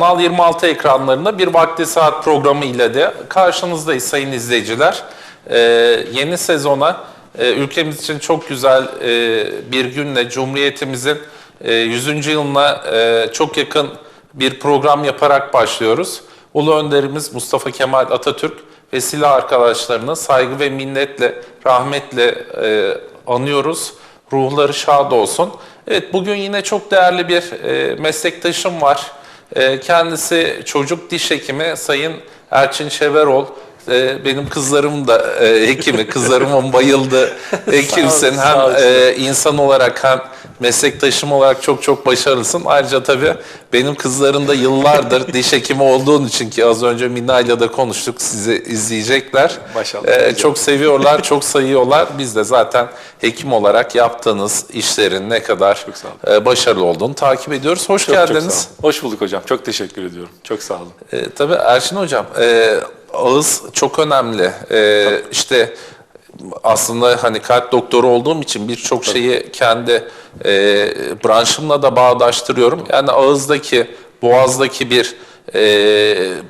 Kanal 26 ekranlarında bir vakti saat programı ile de karşınızdayız sayın izleyiciler. Ee, yeni sezona e, ülkemiz için çok güzel e, bir günle Cumhuriyetimizin e, 100. yılına e, çok yakın bir program yaparak başlıyoruz. Ulu önderimiz Mustafa Kemal Atatürk ve silah arkadaşlarını saygı ve minnetle, rahmetle e, anıyoruz. Ruhları şad olsun. Evet bugün yine çok değerli bir e, meslektaşım var. E, kendisi çocuk diş hekimi Sayın Erçin Şeverol. E, benim kızlarım da e, hekimi, kızlarımın bayıldı hekimsin. sağ Hem e, insan olarak hem meslektaşım olarak çok çok başarılısın. Ayrıca tabii benim kızların da yıllardır diş hekimi olduğun için ki az önce Mina ile de konuştuk sizi izleyecekler. Maşallah. E, çok seviyorlar, çok sayıyorlar. Biz de zaten hekim olarak yaptığınız işlerin ne kadar Çok e, başarılı olduğunu takip ediyoruz. Hoş Çok, çok geldiniz. olun. Hoş bulduk hocam. Çok teşekkür ediyorum. Çok sağ olun. E, tabii Erşin Hocam, e, ağız çok önemli. E, işte aslında hani kalp doktoru olduğum için birçok şeyi kendi e, branşımla da bağdaştırıyorum. Yani ağızdaki, boğazdaki bir e,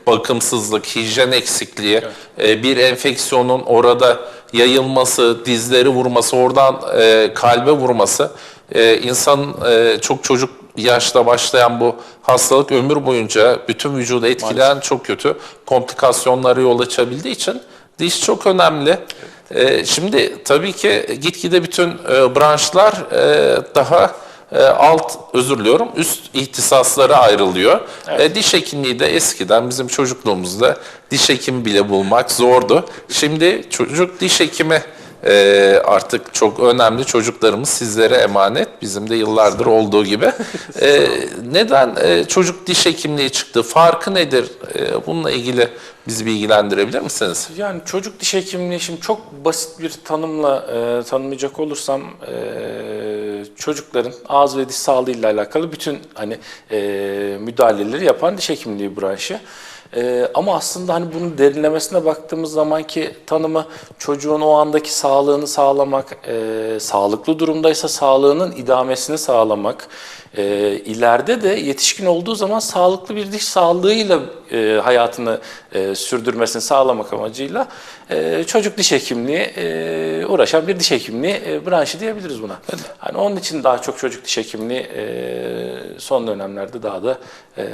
bakımsızlık, hijyen eksikliği, e, bir enfeksiyonun orada yayılması, dizleri vurması, oradan e, kalbe vurması, e, insanın e, çok çocuk yaşta başlayan bu hastalık ömür boyunca bütün vücudu etkileyen çok kötü komplikasyonlara yol açabildiği için diş çok önemli. Ee, şimdi tabii ki gitgide bütün e, branşlar e, daha e, alt özür diliyorum üst ihtisaslara ayrılıyor. E, diş hekimliği de eskiden bizim çocukluğumuzda diş hekimi bile bulmak zordu. Şimdi çocuk diş hekimi e, artık çok önemli çocuklarımız sizlere emanet. Bizim de yıllardır olduğu gibi. E, neden e, çocuk diş hekimliği çıktı? Farkı nedir? E, bununla ilgili bizi bilgilendirebilir misiniz? Yani çocuk diş hekimliği şimdi çok basit bir tanımla e, tanımlayacak olursam e, çocukların ağız ve diş sağlığıyla alakalı bütün hani e, müdahaleleri yapan diş hekimliği branşı. E, ama aslında hani bunun derinlemesine baktığımız zaman ki tanımı çocuğun o andaki sağlığını sağlamak, e, sağlıklı durumdaysa sağlığının idamesini sağlamak, e, ileride de yetişkin olduğu zaman sağlıklı bir diş sağlığıyla e, hayatını e, sürdürmesini sağlamak amacıyla e, çocuk diş hekimliği e, uğraşan bir diş hekimliği e, branşı diyebiliriz buna. Hani onun için daha çok çocuk diş hekimliği e, son dönemlerde daha da e,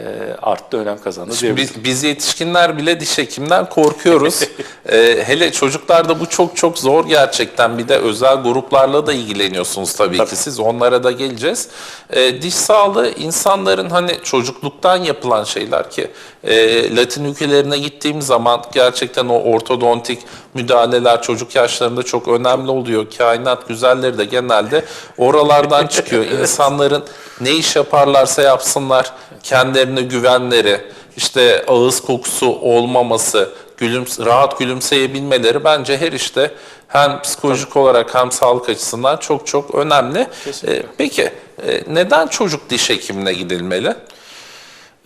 arttı, önem kazandı diyebiliriz. Biz, biz yetişkinler bile diş hekimden korkuyoruz. E, hele çocuklarda bu çok çok zor gerçekten. Bir de özel gruplarla da ilgileniyorsunuz tabii, ki siz. Onlara da geleceğiz. E, diş sağlığı insanların hani çocukluktan yapılan şeyler ki e, Latin ülkelerine gittiğim zaman gerçekten o ortodontik müdahaleler çocuk yaşlarında çok önemli oluyor. Kainat güzelleri de genelde oralardan çıkıyor. İnsanların ne iş yaparlarsa yapsınlar kendilerine güvenleri, işte ağız kokusu olmaması, gülümse, rahat gülümseyebilmeleri bence her işte hem psikolojik olarak hem sağlık açısından çok çok önemli. Kesinlikle. Ee, peki e, neden çocuk diş hekimine gidilmeli?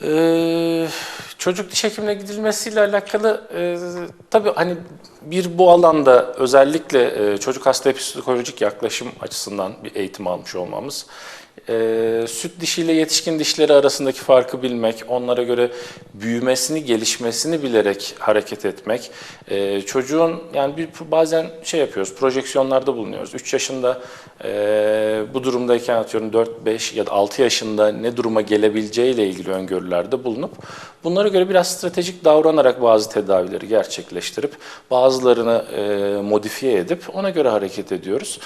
Ee, çocuk diş hekimine gidilmesiyle alakalı e, tabii hani bir bu alanda özellikle e, çocuk hasta psikolojik yaklaşım açısından bir eğitim almış olmamız, e, süt dişiyle yetişkin dişleri arasındaki farkı bilmek, onlara göre büyümesini, gelişmesini bilerek hareket etmek, e, çocuğun yani bir bazen şey yapıyoruz, projeksiyonlarda bulunuyoruz. 3 yaşında e, bu durumdayken atıyorum 4, 5 ya da 6 yaşında ne duruma gelebileceğiyle ilgili öngörülerde bulunup bunlara göre biraz stratejik davranarak bazı tedavileri gerçekleştirip bazılarını e, modifiye edip ona göre hareket ediyoruz.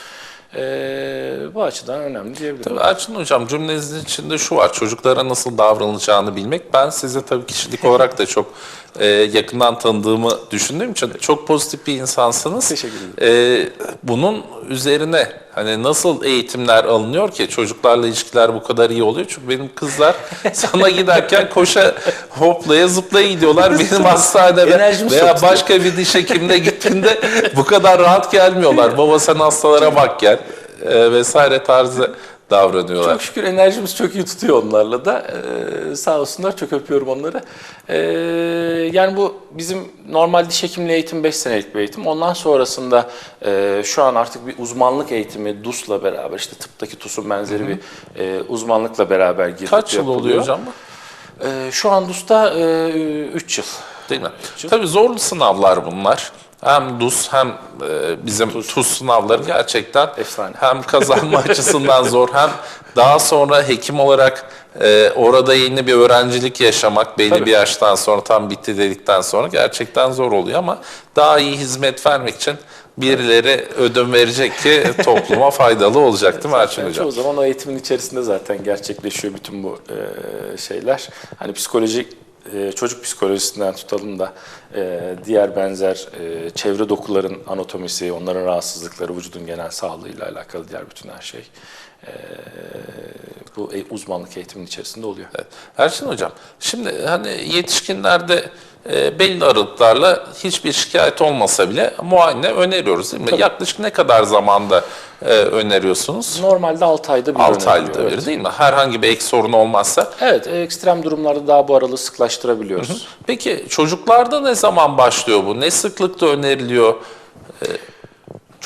E, bu açıdan önemli diyebilirim. Erçin Hocam cümlenizin içinde şu var. Çocuklara nasıl davranılacağını bilmek. Ben sizi tabii kişilik olarak da çok e, yakından tanıdığımı düşündüğüm için çok pozitif bir insansınız. Teşekkür ederim. E, bunun üzerine hani nasıl eğitimler alınıyor ki çocuklarla ilişkiler bu kadar iyi oluyor? Çünkü benim kızlar sana giderken koşa hoplaya zıplaya gidiyorlar. Benim hastanede veya tutuyor. başka bir diş hekimine gittiğinde bu kadar rahat gelmiyorlar. Baba sen hastalara bak gel e, vesaire tarzı davranıyorlar. Çok şükür enerjimiz çok iyi tutuyor onlarla da. Ee, sağ olsunlar çok öpüyorum onları. Ee, yani bu bizim normal diş hekimliği eğitim 5 senelik bir eğitim. Ondan sonrasında e, şu an artık bir uzmanlık eğitimi DUS'la beraber işte tıptaki TUS'un benzeri bir e, uzmanlıkla beraber girip Kaç yıl yapılıyor. oluyor hocam bu? Ee, şu an DUS'ta 3 yıl. Değil mi? Tabii zorlu sınavlar bunlar. Hem DUS hem e, bizim TUS sınavları gerçekten Efsane. hem kazanma açısından zor hem daha sonra hekim olarak e, orada yeni bir öğrencilik yaşamak belli Tabii. bir yaştan sonra tam bitti dedikten sonra gerçekten zor oluyor ama daha iyi hizmet vermek için birileri ödün verecek ki topluma faydalı olacak değil mi Erçin Hocam? çoğu zaman o eğitimin içerisinde zaten gerçekleşiyor bütün bu e, şeyler. Hani psikoloji, e, çocuk psikolojisinden tutalım da e, diğer benzer e, çevre dokuların anatomisi, onların rahatsızlıkları, vücudun genel sağlığıyla alakalı diğer bütün her şey e, bu uzmanlık eğitimin içerisinde oluyor. Evet. Erçin Hocam, şimdi hani yetişkinlerde e, belli aralıklarla hiçbir şikayet olmasa bile muayene öneriyoruz değil mi? Yaklaşık ne kadar zamanda e, öneriyorsunuz? Normalde 6 ayda bir 6 öneriliyor, ayda bir evet. değil mi? Herhangi bir ek sorun olmazsa. Evet, ekstrem durumlarda daha bu aralığı sıklaştırabiliyoruz. Peki çocuklarda ne zaman başlıyor bu? Ne sıklıkta öneriliyor?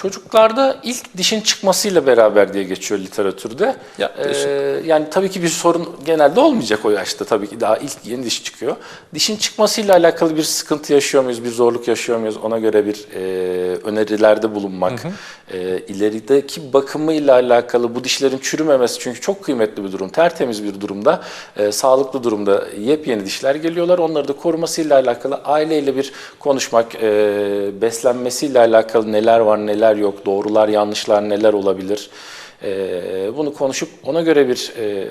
Çocuklarda ilk dişin çıkmasıyla beraber diye geçiyor literatürde. Yaklaşık. Ee, yani tabii ki bir sorun genelde olmayacak o yaşta tabii ki daha ilk yeni diş çıkıyor. Dişin çıkmasıyla alakalı bir sıkıntı yaşıyor muyuz, bir zorluk yaşıyor muyuz ona göre bir e, önerilerde bulunmak. E, ilerideki bakımıyla alakalı bu dişlerin çürümemesi çünkü çok kıymetli bir durum, tertemiz bir durumda, e, sağlıklı durumda yepyeni dişler geliyorlar. Onları da korumasıyla alakalı aileyle bir konuşmak, e, beslenmesiyle alakalı neler var neler yok, doğrular yanlışlar neler olabilir. E, bunu konuşup ona göre bir e,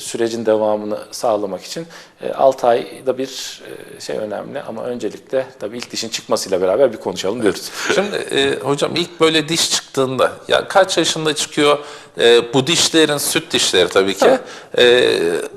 sürecin devamını sağlamak için e, 6 ayda bir e, şey önemli ama öncelikle tabii ilk dişin çıkmasıyla beraber bir konuşalım diyoruz. Şimdi e, hocam ilk böyle diş çıktığında ya kaç yaşında çıkıyor? E, bu dişlerin süt dişleri tabii ki. E,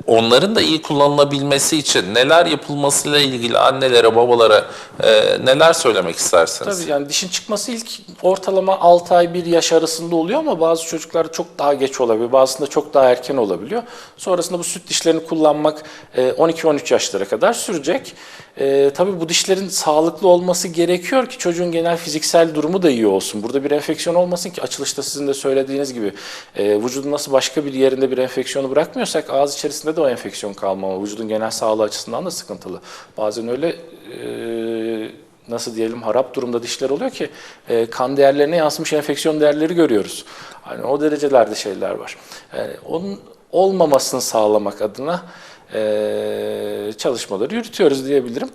onların da iyi kullanılabilmesi için neler yapılmasıyla ilgili annelere, babalara e, neler söylemek istersiniz? Tabii yani dişin çıkması ilk ortalama 6 ay 1 yaş arasında oluyor ama bazı çocuklarda çok daha geç olabiliyor. Bazısında çok daha erken olabiliyor. Sonrasında bu süt dişlerini kullanmak e, 12-13 yaşlara kadar sürecek. E, tabii bu dişlerin sağlıklı olması gerekiyor ki çocuğun genel fiziksel durumu da iyi olsun. Burada bir enfeksiyon olmasın ki açılışta sizin de söylediğiniz gibi e, vücudun nasıl başka bir yerinde bir enfeksiyonu bırakmıyorsak ağız içerisinde de o enfeksiyon kalmamalı. Vücudun genel sağlığı açısından da sıkıntılı. Bazen öyle e, nasıl diyelim harap durumda dişler oluyor ki e, kan değerlerine yansımış enfeksiyon değerleri görüyoruz. Hani o derecelerde şeyler var. Yani onun olmamasını sağlamak adına e, çalışmaları yürütüyoruz diyebilirim.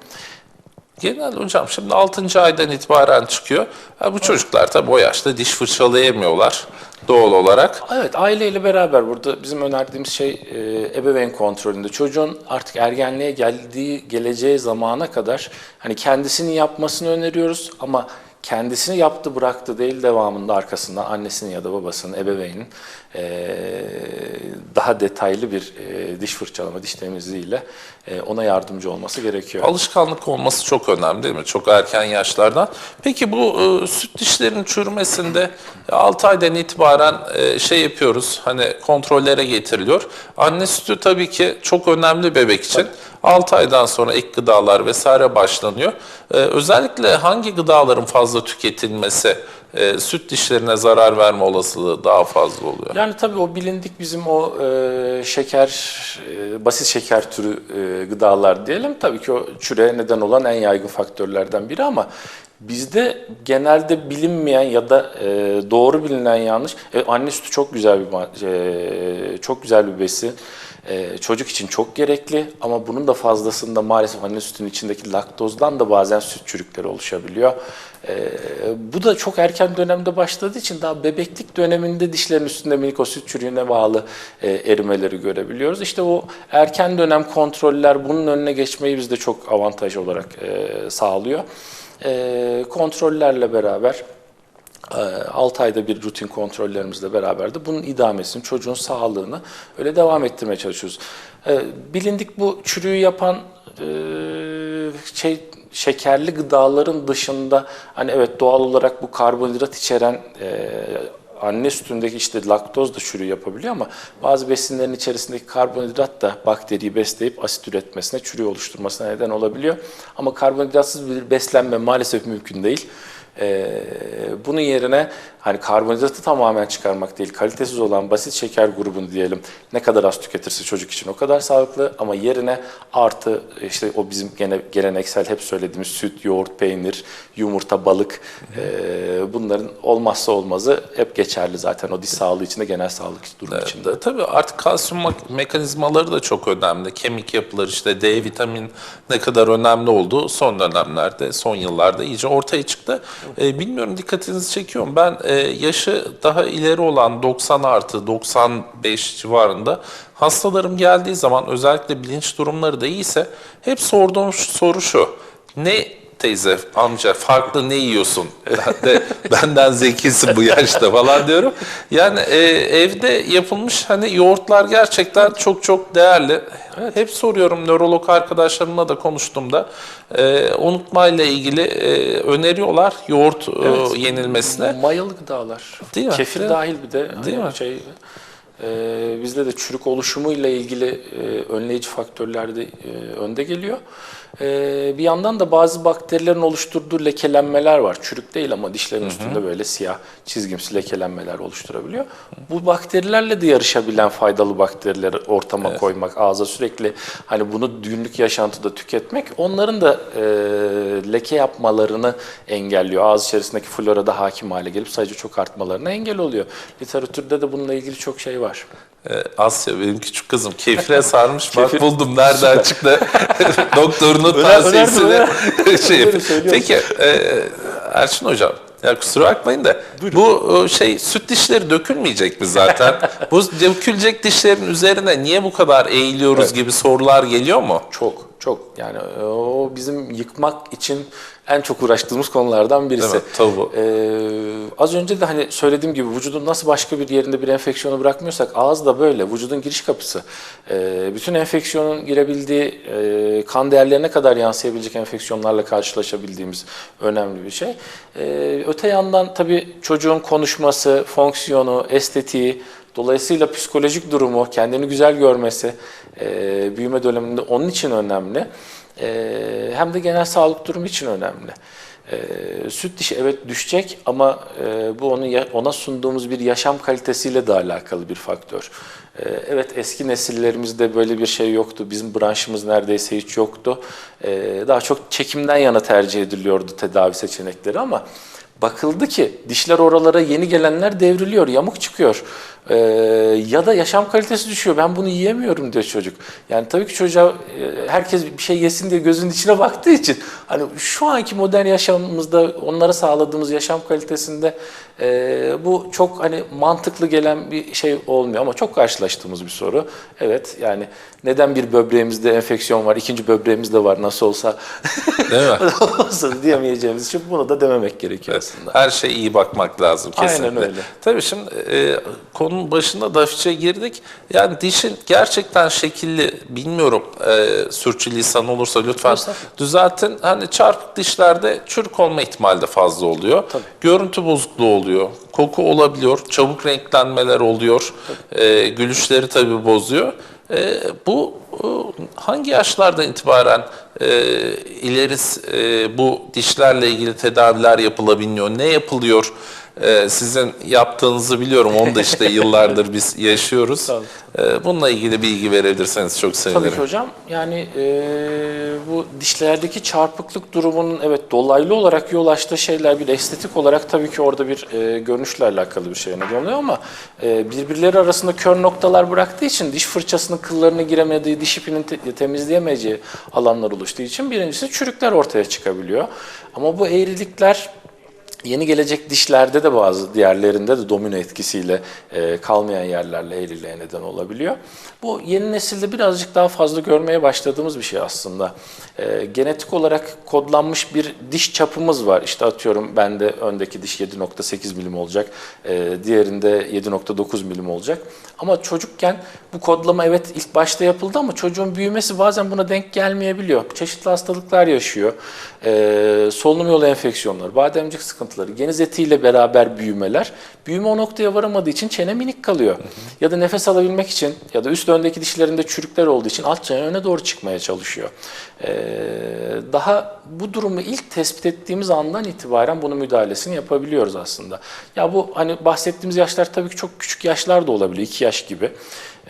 Genel hocam şimdi 6. aydan itibaren çıkıyor. Ha, bu çocuklar tabii o yaşta diş fırçalayamıyorlar doğal olarak. Evet aileyle beraber burada bizim önerdiğimiz şey e, ebeveyn kontrolünde. Çocuğun artık ergenliğe geldiği geleceği zamana kadar hani kendisini yapmasını öneriyoruz ama kendisini yaptı bıraktı değil devamında arkasından annesinin ya da babasının, ebeveynin daha detaylı bir e, diş fırçalama, diş temizliğiyle e, ona yardımcı olması gerekiyor. Alışkanlık olması çok önemli değil mi? Çok erken yaşlardan. Peki bu e, süt dişlerinin çürümesinde 6 aydan itibaren şey yapıyoruz. Hani kontrollere getiriliyor. Anne sütü tabii ki çok önemli bebek için. 6 aydan sonra ek gıdalar vesaire başlanıyor. Özellikle hangi gıdaların fazla tüketilmesi e, süt dişlerine zarar verme olasılığı daha fazla oluyor? Yani tabii o bilindik bizim o e, şeker, e, basit şeker türü e, gıdalar diyelim. Tabii ki o çüre neden olan en yaygın faktörlerden biri ama bizde genelde bilinmeyen ya da e, doğru bilinen yanlış. E, anne sütü çok güzel bir e, çok güzel bir besin. E, çocuk için çok gerekli ama bunun da fazlasında maalesef anne sütünün içindeki laktozdan da bazen süt çürükleri oluşabiliyor. E, bu da çok erken dönemde başladığı için daha bebeklik döneminde dişlerin üstünde minik o süt çürüğüne bağlı e, erimeleri görebiliyoruz. İşte o erken dönem kontroller bunun önüne geçmeyi bizde çok avantaj olarak e, sağlıyor. E, kontrollerle beraber 6 ayda bir rutin kontrollerimizle beraber de bunun idamesini, çocuğun sağlığını öyle devam ettirmeye çalışıyoruz. E, Bilindik bu çürüğü yapan e, şey şekerli gıdaların dışında hani evet doğal olarak bu karbonhidrat içeren e, anne sütündeki işte laktoz da çürüğü yapabiliyor ama bazı besinlerin içerisindeki karbonhidrat da bakteriyi besleyip asit üretmesine, çürüğü oluşturmasına neden olabiliyor. Ama karbonhidratsız bir beslenme maalesef mümkün değil. E, bunun yerine hani karbonhidratı tamamen çıkarmak değil, kalitesiz olan basit şeker grubunu diyelim ne kadar az tüketirse çocuk için o kadar sağlıklı ama yerine artı işte o bizim gene geleneksel hep söylediğimiz süt, yoğurt, peynir, yumurta, balık e, bunların olmazsa olmazı hep geçerli zaten o diş sağlığı için de genel sağlık durumu için de. Tabii artık kalsiyum mekanizmaları da çok önemli. Kemik yapıları işte D vitamin ne kadar önemli olduğu son dönemlerde, son yıllarda iyice ortaya çıktı. E, bilmiyorum dikkatinizi çekiyorum. Ben e, yaşı daha ileri olan 90 artı 95 civarında hastalarım geldiği zaman özellikle bilinç durumları da iyiyse hep sorduğum soru şu. Ne teyze, amca farklı ne yiyorsun? Ben de, benden zekisin bu yaşta falan diyorum. Yani e, evde yapılmış hani yoğurtlar gerçekten çok çok değerli. Hep soruyorum nörolog arkadaşlarımla da konuştuğumda e, unutmayla ilgili e, öneriyorlar yoğurt e, yenilmesine. Mayalı gıdalar. Değil mi? Kefir Değil mi? dahil bir de Değil hani mi? şey e, bizde de çürük oluşumuyla ilgili e, önleyici faktörler de e, önde geliyor. E, bir yandan da bazı bakterilerin oluşturduğu lekelenmeler var. Çürük değil ama dişlerin üstünde böyle siyah çizgimsi lekelenmeler oluşturabiliyor. Bu bakterilerle de yarışabilen faydalı bakterileri ortama koymak, ağza sürekli hani bunu günlük yaşantıda tüketmek onların da e, leke yapmalarını engelliyor. Ağız içerisindeki florada hakim hale gelip sadece çok artmalarına engel oluyor. Literatürde de bununla ilgili çok şey var. E, Asya benim küçük kızım. Kefire sarmış. Bak Kefir- buldum. Nereden Süper. çıktı? Doktorunun tavsiyesini şey. Peki e, Erçin hocam ya kusura bakmayın da bu e, şey süt dişleri dökülmeyecek mi zaten? bu dökülecek dişlerin üzerine niye bu kadar eğiliyoruz gibi sorular geliyor mu? Çok çok yani e, o bizim yıkmak için en çok uğraştığımız konulardan birisi. Mi? Tabu. Ee, az önce de hani söylediğim gibi vücudun nasıl başka bir yerinde bir enfeksiyonu bırakmıyorsak ağız da böyle vücudun giriş kapısı. Ee, bütün enfeksiyonun girebildiği e, kan değerlerine kadar yansıyabilecek enfeksiyonlarla karşılaşabildiğimiz önemli bir şey. Ee, öte yandan tabii çocuğun konuşması, fonksiyonu, estetiği, Dolayısıyla psikolojik durumu, kendini güzel görmesi e, büyüme döneminde onun için önemli. E, hem de genel sağlık durumu için önemli. E, süt dişi evet düşecek ama e, bu onun ona sunduğumuz bir yaşam kalitesiyle de alakalı bir faktör. E, evet eski nesillerimizde böyle bir şey yoktu. Bizim branşımız neredeyse hiç yoktu. E, daha çok çekimden yana tercih ediliyordu tedavi seçenekleri ama bakıldı ki dişler oralara yeni gelenler devriliyor, yamuk çıkıyor. Ee, ya da yaşam kalitesi düşüyor. Ben bunu yiyemiyorum diyor çocuk. Yani tabii ki çocuğa e, herkes bir şey yesin diye gözünün içine baktığı için hani şu anki modern yaşamımızda onlara sağladığımız yaşam kalitesinde e, bu çok hani mantıklı gelen bir şey olmuyor ama çok karşılaştığımız bir soru. Evet yani neden bir böbreğimizde enfeksiyon var, ikinci böbreğimizde var nasıl olsa Değil mi? olsa diyemeyeceğimiz için bunu da dememek gerekiyor aslında. Her şeye iyi bakmak lazım Aynen kesinlikle. öyle. Tabii şimdi e, konunun başında da hafifçe girdik. Yani dişin gerçekten şekilli bilmiyorum e, sürçülisan olursa lütfen düzeltin. Hani çarpık dişlerde çürük olma ihtimali de fazla oluyor. Görüntü bozukluğu oluyor. Koku olabiliyor. Çabuk renklenmeler oluyor. E, gülüşleri tabii bozuyor. E, bu hangi yaşlardan itibaren e, ileris e, bu dişlerle ilgili tedaviler yapılabiliyor? Ne yapılıyor? E, sizin yaptığınızı biliyorum. Onu da işte yıllardır biz yaşıyoruz. Sağ olun. E, bununla ilgili bilgi verebilirseniz çok sevinirim. Tabii ki hocam. Yani e, bu dişlerdeki çarpıklık durumunun evet dolaylı olarak yol açtığı şeyler bir estetik olarak tabii ki orada bir e, görünüşle alakalı bir şey oluyor ama e, birbirleri arasında kör noktalar bıraktığı için diş fırçasının kıllarına giremediği, diş ipinin te- temizleyemeyeceği alanlar oluştuğu için birincisi çürükler ortaya çıkabiliyor. Ama bu eğrilikler Yeni gelecek dişlerde de bazı diğerlerinde de domino etkisiyle e, kalmayan yerlerle eğriliğe neden olabiliyor. Bu yeni nesilde birazcık daha fazla görmeye başladığımız bir şey aslında. E, genetik olarak kodlanmış bir diş çapımız var. İşte atıyorum bende öndeki diş 7.8 milim olacak, e, diğerinde 7.9 milim olacak. Ama çocukken bu kodlama evet ilk başta yapıldı ama çocuğun büyümesi bazen buna denk gelmeyebiliyor. Çeşitli hastalıklar yaşıyor. E, solunum yolu enfeksiyonları, bademcik sıkıntıları sıkıntıları, geniz etiyle beraber büyümeler. Büyüme o noktaya varamadığı için çene minik kalıyor. Ya da nefes alabilmek için ya da üst öndeki dişlerinde çürükler olduğu için alt çene öne doğru çıkmaya çalışıyor. Ee, daha bu durumu ilk tespit ettiğimiz andan itibaren bunun müdahalesini yapabiliyoruz aslında. Ya bu hani bahsettiğimiz yaşlar tabii ki çok küçük yaşlar da olabiliyor, 2 yaş gibi.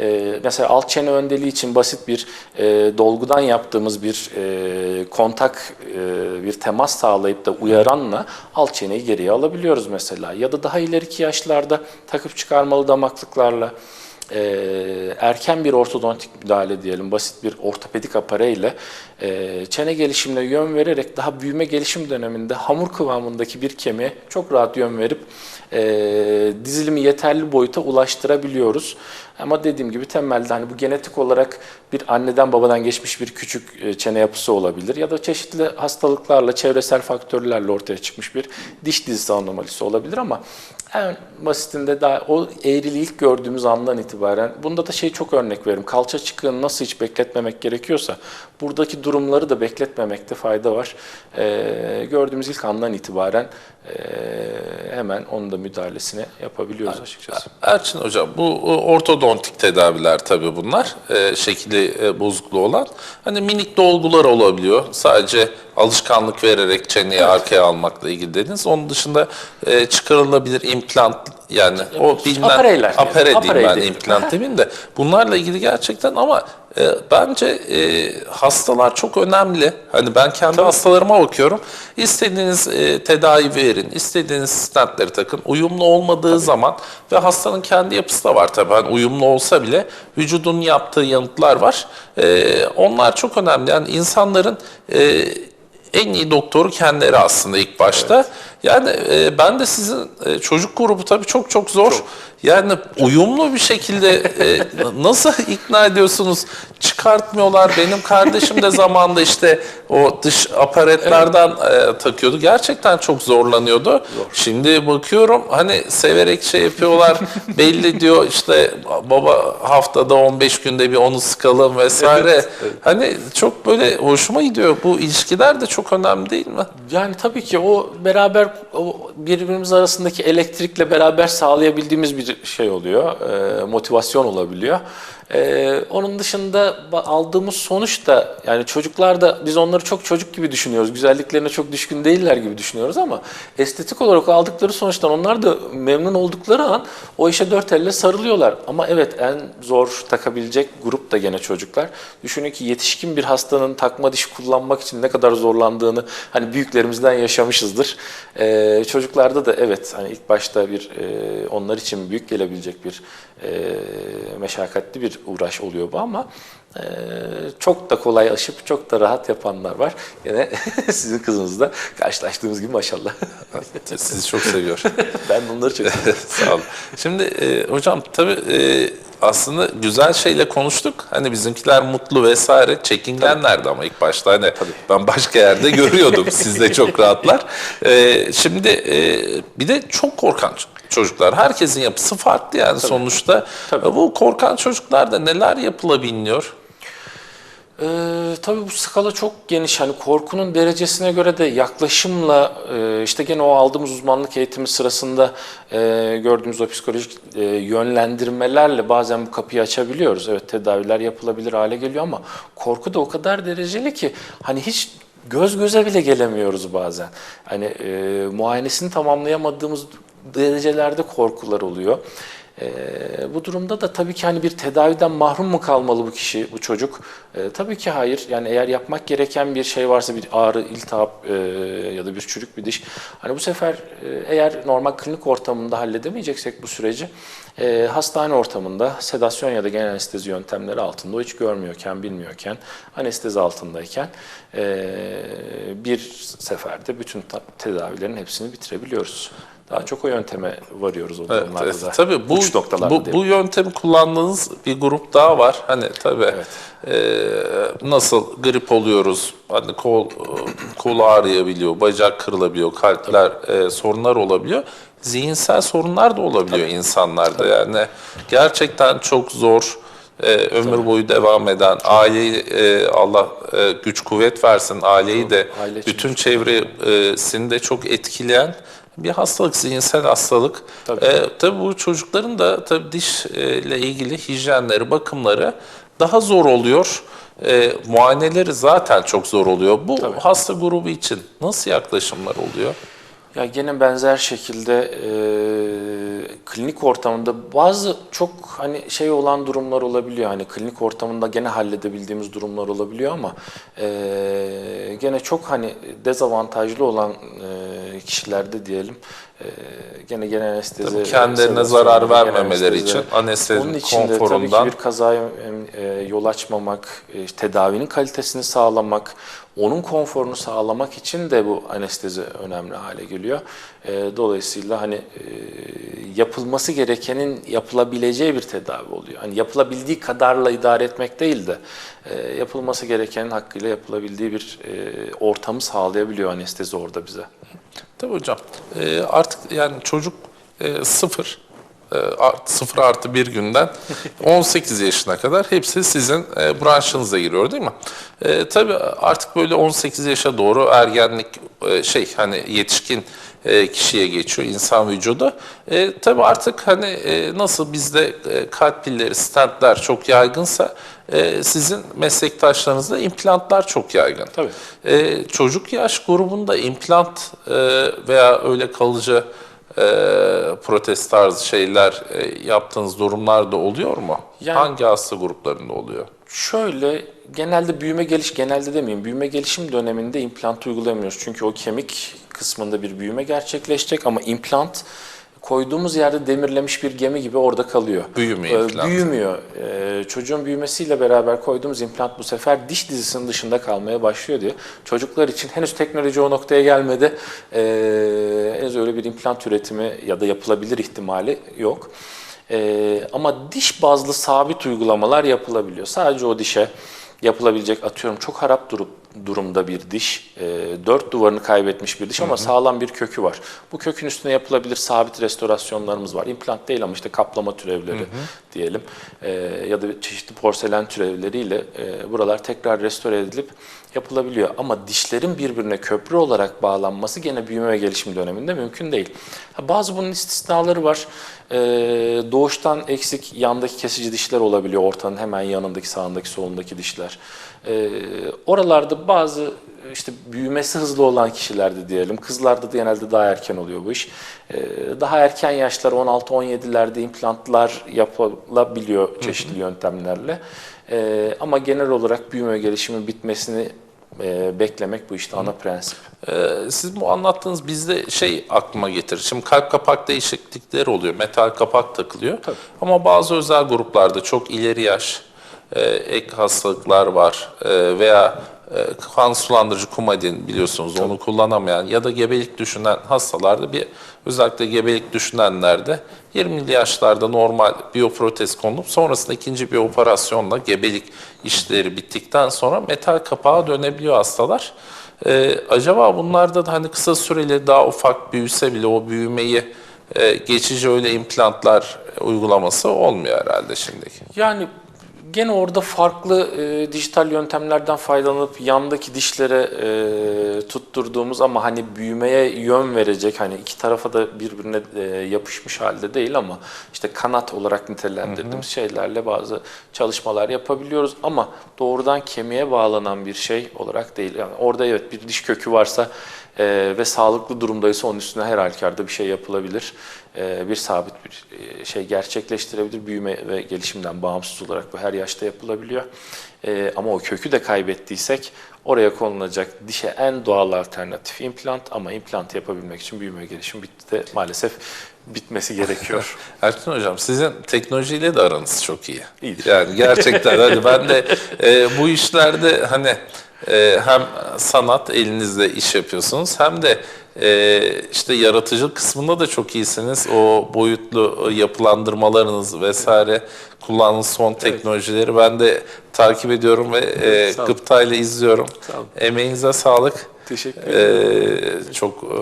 Ee, mesela alt çene öndeliği için basit bir e, dolgudan yaptığımız bir e, kontak, e, bir temas sağlayıp da uyaranla alt çeneyi geriye alabiliyoruz mesela. Ya da daha ileriki yaşlarda takıp çıkarmalı damaklıklarla e, erken bir ortodontik müdahale diyelim, basit bir ortopedik apareyle e, çene gelişimine yön vererek daha büyüme gelişim döneminde hamur kıvamındaki bir kemiğe çok rahat yön verip e, dizilimi yeterli boyuta ulaştırabiliyoruz. Ama dediğim gibi temelde hani bu genetik olarak bir anneden babadan geçmiş bir küçük e, çene yapısı olabilir ya da çeşitli hastalıklarla, çevresel faktörlerle ortaya çıkmış bir diş dizisi anomalisi olabilir ama en basitinde daha o eğriliği ilk gördüğümüz andan itibaren bunda da şey çok örnek veririm. Kalça çıkığını nasıl hiç bekletmemek gerekiyorsa buradaki durumları da bekletmemekte fayda var. Ee, gördüğümüz ilk andan itibaren e, hemen onun da müdahalesini yapabiliyoruz açıkçası. Erçin Hocam bu e, ortodontik tedaviler tabii bunlar. E, şekli e, bozukluğu olan. Hani minik dolgular olabiliyor. Sadece alışkanlık vererek çeneyi arkaya almakla ilgili dediniz. Onun dışında e, çıkarılabilir implant yani o bilinen apare diyeyim ben implant demeyeyim de bunlarla ilgili gerçekten ama e, bence e, hastalar çok önemli. Hani ben kendi hastalarıma bakıyorum. İstediğiniz e, tedavi verin, istediğiniz stentleri takın. Uyumlu olmadığı zaman ve hastanın kendi yapısı da var tabii. Hani uyumlu olsa bile vücudun yaptığı yanıtlar var. E, onlar çok önemli. Yani insanların e, en iyi doktoru kendileri aslında ilk başta. Yani e, ben de sizin e, çocuk grubu tabii çok çok zor. Yani uyumlu bir şekilde e, nasıl ikna ediyorsunuz? Çıkartmıyorlar. Benim kardeşim de zamanda işte o dış aparatlardan e, takıyordu. Gerçekten çok zorlanıyordu. Şimdi bakıyorum hani severek şey yapıyorlar. Belli diyor işte baba haftada 15 günde bir onu sıkalım vesaire. Hani çok böyle hoşuma gidiyor. Bu ilişkiler de çok önemli değil mi? Yani tabii ki o beraber o birbirimiz arasındaki elektrikle beraber sağlayabildiğimiz bir şey oluyor, e, motivasyon olabiliyor. E, onun dışında aldığımız sonuç da yani çocuklar da biz onları çok çocuk gibi düşünüyoruz, güzelliklerine çok düşkün değiller gibi düşünüyoruz ama estetik olarak aldıkları sonuçtan onlar da memnun oldukları an o işe dört elle sarılıyorlar. Ama evet en zor takabilecek grup da gene çocuklar. Düşünün ki yetişkin bir hastanın takma diş kullanmak için ne kadar zorlandığını hani büyüklerimizden yaşamışızdır. Ee, çocuklarda da evet hani ilk başta bir e, onlar için büyük gelebilecek bir e, meşakkatli bir uğraş oluyor bu ama e, çok da kolay aşıp çok da rahat yapanlar var. Yine sizin kızınızla karşılaştığımız gibi maşallah. Sizi çok seviyor. ben onları çok Sağ olun. Şimdi e, hocam tabii e, aslında güzel şeyle konuştuk. Hani bizimkiler mutlu vesaire. Çekingenlerdi ama ilk başta hani ben başka yerde görüyordum. Siz de çok rahatlar. E, şimdi e, bir de çok korkan çocuklar. Herkesin yapısı farklı yani sonuçta. Tabii. Bu korkan çocuklarda neler yapılabiliyor? Ee, tabii bu skala çok geniş. Hani korkunun derecesine göre de yaklaşımla e, işte gene o aldığımız uzmanlık eğitimi sırasında e, gördüğümüz o psikolojik e, yönlendirmelerle bazen bu kapıyı açabiliyoruz. Evet tedaviler yapılabilir hale geliyor ama korku da o kadar dereceli ki hani hiç göz göze bile gelemiyoruz bazen. Hani e, muayenesini tamamlayamadığımız derecelerde korkular oluyor. Ee, bu durumda da tabii ki hani bir tedaviden mahrum mu kalmalı bu kişi, bu çocuk? Ee, tabii ki hayır. Yani eğer yapmak gereken bir şey varsa bir ağrı, iltihap e, ya da bir çürük bir diş. Hani bu sefer e, eğer normal klinik ortamında halledemeyeceksek bu süreci e, hastane ortamında sedasyon ya da genel anestezi yöntemleri altında o hiç görmüyorken, bilmiyorken, anestezi altındayken e, bir seferde bütün tedavilerin hepsini bitirebiliyoruz. Daha çok o yönteme varıyoruz o Evet, durumlarda evet. da. Tabii bu, Uç noktalarda bu, bu yöntemi kullandığınız bir grup daha var. Hani tabii e, nasıl grip oluyoruz, hani kol kol ağrıyabiliyor, bacak kırılabiliyor, kalpler e, sorunlar olabiliyor. Zihinsel sorunlar da olabiliyor insanlarda yani. Gerçekten çok zor. e, ömür boyu devam eden, aileyi e, Allah e, güç kuvvet versin, aileyi de aile bütün çevresini de çok etkileyen bir hastalık, zihinsel hastalık. Tabii. Ee, tabii bu çocukların da tabii dişle ilgili hijyenleri, bakımları daha zor oluyor. Ee, muayeneleri zaten çok zor oluyor. Bu Tabii. hasta grubu için nasıl yaklaşımlar oluyor? Ya gene benzer şekilde e, klinik ortamında bazı çok hani şey olan durumlar olabiliyor. Hani klinik ortamında gene halledebildiğimiz durumlar olabiliyor ama e, gene çok hani dezavantajlı olan e, kişilerde diyelim e, gene genel anestezi Tabii kendilerine zarar vermemeleri anestezi. için anestezinin Onun için de tabii konforundan ki bir kazaya e, yol açmamak, e, tedavinin kalitesini sağlamak, onun konforunu sağlamak için de bu anestezi önemli hale geliyor. E, dolayısıyla hani e, yapılması gerekenin yapılabileceği bir tedavi oluyor. Hani yapılabildiği kadarla idare etmek değil de e, yapılması gerekenin hakkıyla yapılabildiği bir e, ortamı sağlayabiliyor anestezi orada bize. Tabii hocam. Ee, artık yani çocuk e, sıfır, e, art, sıfır artı bir günden 18 yaşına kadar hepsi sizin e, branşınıza giriyor değil mi? E, tabii artık böyle 18 yaşa doğru ergenlik e, şey hani yetişkin e, kişiye geçiyor insan vücudu. E, tabii artık hani e, nasıl bizde e, kalp pilleri, stentler çok yaygınsa e, sizin meslektaşlarınızda implantlar çok yaygın. Tabii. E, çocuk yaş grubunda implant e, veya öyle kalıcı e, protez tarzı şeyler e, yaptığınız durumlar da oluyor mu? Yani- Hangi hasta gruplarında oluyor? Şöyle genelde büyüme geliş genelde demeyeyim büyüme gelişim döneminde implant uygulamıyoruz. Çünkü o kemik kısmında bir büyüme gerçekleşecek ama implant koyduğumuz yerde demirlemiş bir gemi gibi orada kalıyor. Büyümüyor Ee, implant. Büyümüyor. Ee, çocuğun büyümesiyle beraber koyduğumuz implant bu sefer diş dizisinin dışında kalmaya başlıyor diye. Çocuklar için henüz teknoloji o noktaya gelmedi. Ee, henüz öyle bir implant üretimi ya da yapılabilir ihtimali yok. Ee, ama diş bazlı sabit uygulamalar yapılabiliyor. Sadece o dişe yapılabilecek atıyorum çok harap durup durumda bir diş, e, dört duvarını kaybetmiş bir diş ama sağlam bir kökü var. Bu kökün üstüne yapılabilir sabit restorasyonlarımız var. İmplant değil ama işte kaplama türevleri diyelim E, ya da çeşitli porselen türevleriyle e, buralar tekrar restore edilip yapılabiliyor. Ama dişlerin birbirine köprü olarak bağlanması gene büyüme ve gelişim döneminde mümkün değil. Bazı bunun istisnaları var. E, doğuştan eksik yandaki kesici dişler olabiliyor. Ortanın hemen yanındaki, sağındaki, solundaki dişler. E, oralarda bazı işte büyümesi hızlı olan kişilerde diyelim. Kızlarda da genelde daha erken oluyor bu iş. E, daha erken yaşlar 16-17'lerde implantlar yapılabiliyor çeşitli yöntemlerle. E, ama genel olarak büyüme ve gelişimin bitmesini e, beklemek bu işte ana prensip. Ee, siz bu anlattığınız bizde şey aklıma getirir. Şimdi kalp kapak değişiklikleri oluyor. Metal kapak takılıyor. Ama bazı özel gruplarda çok ileri yaş e, ek hastalıklar var E, veya kan sulandırıcı kumadin biliyorsunuz onu kullanamayan ya da gebelik düşünen hastalarda bir özellikle gebelik düşünenlerde 20'li yaşlarda normal biyoprotez konulup sonrasında ikinci bir operasyonla gebelik işleri bittikten sonra metal kapağa dönebiliyor hastalar. Ee, acaba bunlarda da hani kısa süreli daha ufak büyüse bile o büyümeyi e, geçici öyle implantlar uygulaması olmuyor herhalde şimdiki. Yani gene orada farklı e, dijital yöntemlerden faydalanıp yandaki dişlere e, tutturduğumuz ama hani büyümeye yön verecek hani iki tarafa da birbirine e, yapışmış halde değil ama işte kanat olarak nitelendirdiğimiz şeylerle bazı çalışmalar yapabiliyoruz ama doğrudan kemiğe bağlanan bir şey olarak değil. Yani orada evet bir diş kökü varsa e, ve sağlıklı durumdaysa onun üstüne her halükarda bir şey yapılabilir. E, bir sabit bir e, şey gerçekleştirebilir. Büyüme ve gelişimden bağımsız olarak bu her yaşta yapılabiliyor. E, ama o kökü de kaybettiysek oraya konulacak dişe en doğal alternatif implant ama implant yapabilmek için büyüme ve gelişim bitti de maalesef bitmesi gerekiyor. Ertuğrul Hocam sizin teknolojiyle de aranız çok iyi. İyidir. Yani gerçekten hani ben de e, bu işlerde hani e, hem sanat elinizde iş yapıyorsunuz hem de e, işte yaratıcılık kısmında da çok iyisiniz. O boyutlu yapılandırmalarınız vesaire kullandığınız son teknolojileri ben de takip ediyorum ve e, Sağ gıptayla izliyorum. Sağ. Emeğinize sağlık. Teşekkür ederim. Ee, çok e,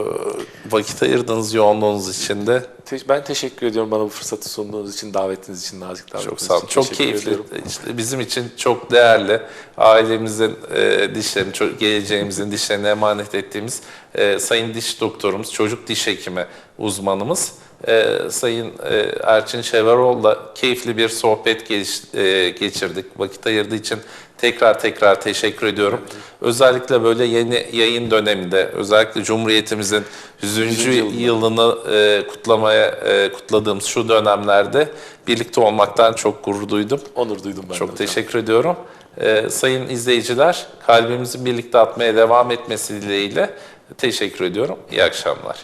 vakit ayırdığınız yoğunluğunuz için de Ben teşekkür ediyorum bana bu fırsatı sunduğunuz için, davetiniz için, nazik davetiniz çok sağ olun. Çok keyifli. ediyorum. İşte bizim için çok değerli. Ailemizin e, dişlerini, ço- geleceğimizin dişlerini emanet ettiğimiz e, Sayın diş doktorumuz, çocuk diş hekimi uzmanımız e, Sayın e, Erçin Şevaroğlu'la keyifli bir sohbet geliş- e, geçirdik. Vakit ayırdığı için tekrar tekrar teşekkür ediyorum. Özellikle böyle yeni yayın döneminde, özellikle Cumhuriyetimizin 100. yılını e, kutlamaya e, kutladığımız şu dönemlerde birlikte olmaktan çok gurur duydum. Onur duydum ben de Çok hocam. teşekkür ediyorum. Ee, sayın izleyiciler, kalbimizin birlikte atmaya devam etmesi dileğiyle teşekkür ediyorum. İyi akşamlar.